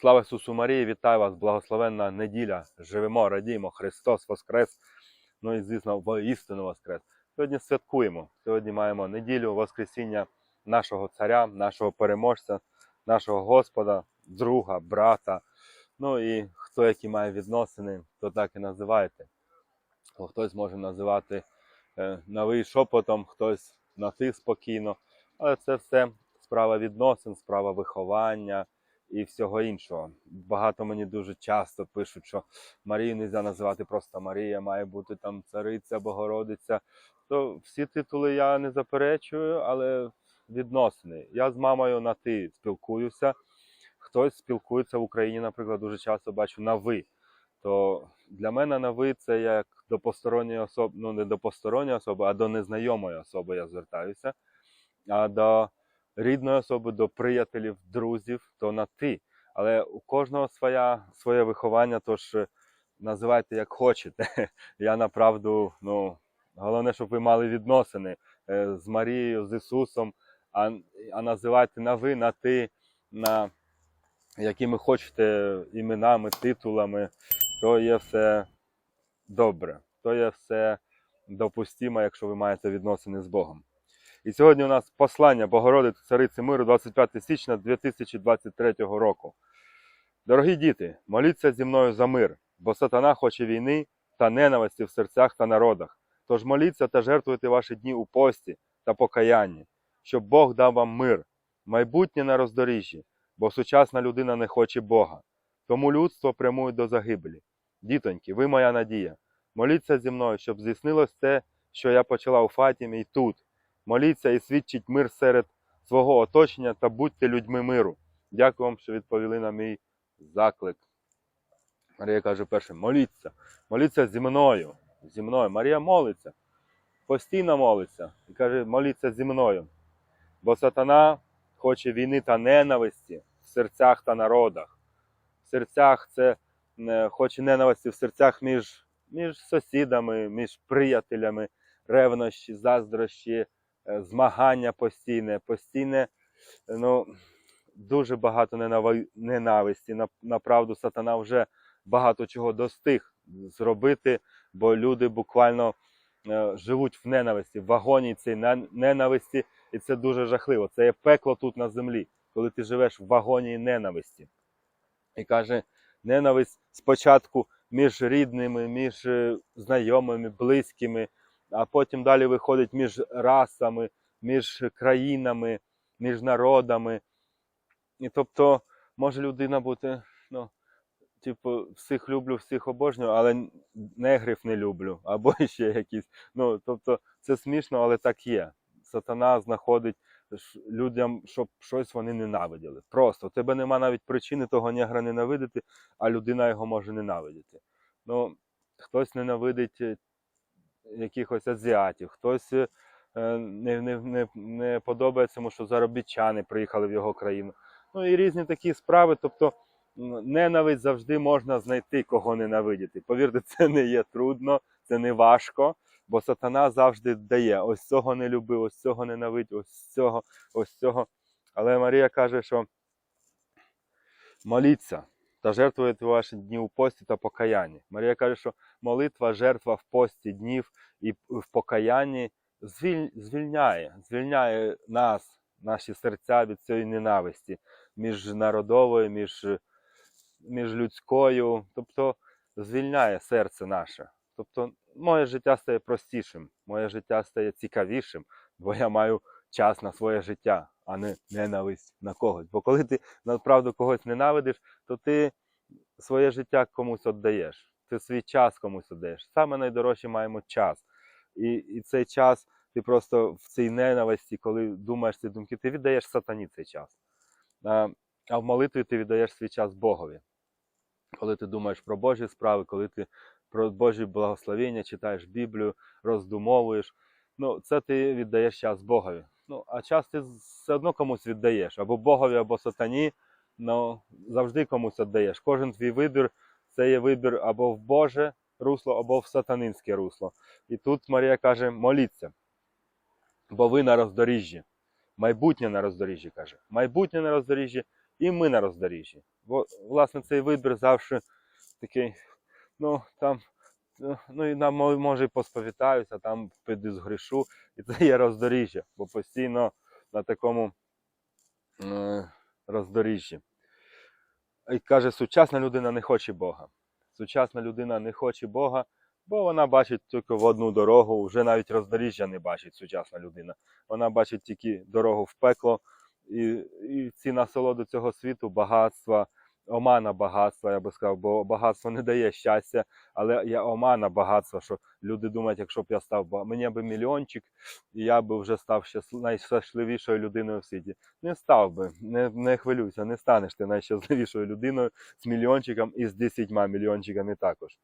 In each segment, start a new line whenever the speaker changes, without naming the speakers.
Слава Ісусу Марії, вітаю вас, благословенна неділя. Живемо, радіємо, Христос Воскрес. Ну і звісно, воістину Воскрес. Сьогодні святкуємо. Сьогодні маємо неділю Воскресіння нашого царя, нашого переможця, нашого Господа, друга, брата. Ну і хто які має відносини, то так і називаєте. Хтось може називати е, на ви шепотом, хтось на ти спокійно. Але це все справа відносин, справа виховання і всього іншого. Багато мені дуже часто пишуть, що Марію не можна називати просто Марія, має бути там цариця, Богородиця. То всі титули я не заперечую, але відносини. Я з мамою на ти спілкуюся. Хтось спілкується в Україні, наприклад, дуже часто бачу на ви. То для мене на ви це як до посторонньої особи, ну не до посторонньої особи, а до незнайомої особи я звертаюся. А до рідної особи, до приятелів, друзів, то на ти. Але у кожного своя, своє виховання, тож е, називайте як хочете. Я направду, ну, головне, щоб ви мали відносини е, з Марією, з Ісусом, а, а називайте на ви, на ти, на якими хочете іменами, титулами, то є все добре, то є все допустимо, якщо ви маєте відносини з Богом. І сьогодні у нас послання Богородиці Цариці Миру 25 січня 2023 року. Дорогі діти, моліться зі мною за мир, бо сатана хоче війни та ненависті в серцях та народах. Тож моліться та жертвуйте ваші дні у пості та покаянні, щоб Бог дав вам мир, майбутнє на роздоріжжі, бо сучасна людина не хоче Бога. Тому людство прямує до загибелі. Дітоньки, ви моя надія. Моліться зі мною, щоб здійснилось те, що я почала у Фатімі і тут. Моліться і свідчіть мир серед свого оточення та будьте людьми миру. Дякую вам, що відповіли на мій заклик. Марія каже перше, моліться. Моліться зі мною. Зі мною. Марія молиться, постійно молиться і каже, моліться зі мною. Бо сатана хоче війни та ненависті в серцях та народах. В серцях це е, хоче ненависті в серцях між, між сусідами, між приятелями, ревнощі, заздрощі, змагання постійне, постійне, ну, дуже багато ненависті. На- Направду, сатана вже багато чого достиг зробити, бо люди буквально е, живуть в ненависті, в вагоні цієї ненависті, і це дуже жахливо. Це є пекло тут на землі, коли ти живеш в вагоні ненависті. І каже, ненависть спочатку між рідними, між е, знайомими, близькими, а потім далі виходить між расами, між країнами, між народами. І тобто може людина бути, ну, типу, всіх люблю, всіх обожнюю, але негрів не люблю, або ще якісь. Ну, тобто, це смішно, але так є. Сатана знаходить людям, щоб щось вони ненавиділи. Просто у тебе нема навіть причини того негра ненавидити, а людина його може ненавидіти. Ну, хтось ненавидить е, якихось азіатів, хтось е, не, не, не, не подобається йому, що заробітчани приїхали в його країну. Ну і різні такі справи. Тобто ненависть завжди можна знайти, кого ненавидіти. Повірте, це не є трудно, це не важко, бо сатана завжди дає: ось цього не люби, ось цього ненавидь, ось цього, ось цього. Але Марія каже, що моліться та жертвуєте ваші дні у пості та покаянні. Марія каже, що молитва, жертва в пості днів і в покаянні звільняє, звільняє нас, наші серця від цієї ненависті міжнародової, між, між людською, тобто звільняє серце наше. Тобто моє життя стає простішим, моє життя стає цікавішим, бо я маю час на своє життя, а не ненависть на когось. Бо коли ти направду когось ненавидиш, то ти своє життя комусь віддаєш, ти свій час комусь віддаєш. Саме найдорожче маємо час. І, і цей час ти просто в цій ненависті, коли думаєш ці думки, ти віддаєш сатані цей час. А, а в молитві ти віддаєш свій час Богові. Коли ти думаєш про Божі справи, коли ти про Божі благословення читаєш Біблію, роздумовуєш, ну це ти віддаєш час Богові. Ну, а час ти все одно комусь віддаєш, або Богові, або сатані, ну завжди комусь віддаєш. Кожен твій вибір це є вибір або в Боже русло, або в сатанинське русло. І тут Марія каже: моліться, бо ви на роздоріжжі. Майбутнє на роздоріжжі каже. Майбутнє на роздоріжжі, і ми на роздоріжжі. Бо, власне, цей вибір завжди такий, ну там, ну і нам може посповітаюся, там піду з грішу, і це є роздоріжжя, бо постійно на такому е, роздоріжжі. І каже, сучасна людина не хоче Бога. Сучасна людина не хоче Бога, бо вона бачить тільки в одну дорогу, вже навіть роздоріжжя не бачить сучасна людина. Вона бачить тільки дорогу в пекло, і, і ці насолоди цього світу, багатства, омана багатства, я би сказав, бо багатство не дає щастя, але є омана багатства, що люди думають, якщо б я став мені би мільйончик, і я би вже став щаслив, найщасливішою людиною в світі. Не став би, не, не хвилюйся, не станеш ти найщасливішою людиною з мільйончиком і з десятьма мільйончиками також.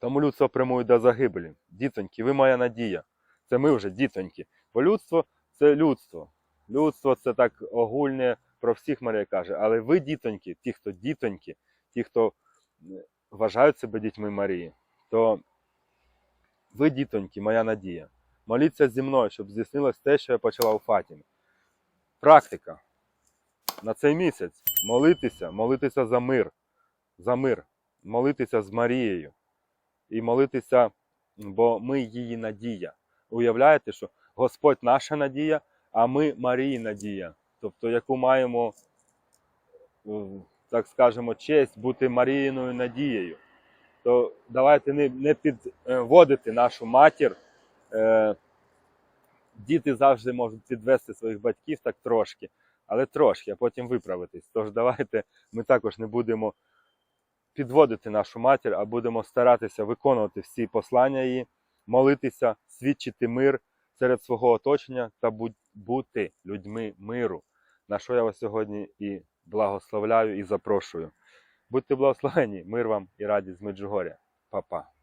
Тому людство прямує до загибелі. Дітоньки, ви моя надія. Це ми вже дітоньки. Бо людство це людство. Людство це так огульне про всіх Марія каже. Але ви, дітоньки, ті, хто дітоньки, ті, хто е, вважають себе дітьми Марії, то ви, дітоньки, моя надія. Моліться зі мною, щоб здійснилось те, що я почала у Фатімі. Практика. На цей місяць молитися, молитися за мир, за мир, молитися з Марією і молитися, бо ми її надія. Уявляєте, що Господь наша надія, а ми Марії надія. Тобто, яку маємо, е, так скажемо, честь бути Маріїною надією. То давайте не, підводити нашу матір. Е, Діти завжди можуть підвести своїх батьків так трошки, але трошки, а потім виправитись. Тож давайте ми також не будемо підводити нашу матір, а будемо старатися виконувати всі послання її, молитися, свідчити мир серед свого оточення та бути людьми миру, на що я вас сьогодні і благословляю і запрошую. Будьте благословені, мир вам і радість з Меджугоря. Па-па.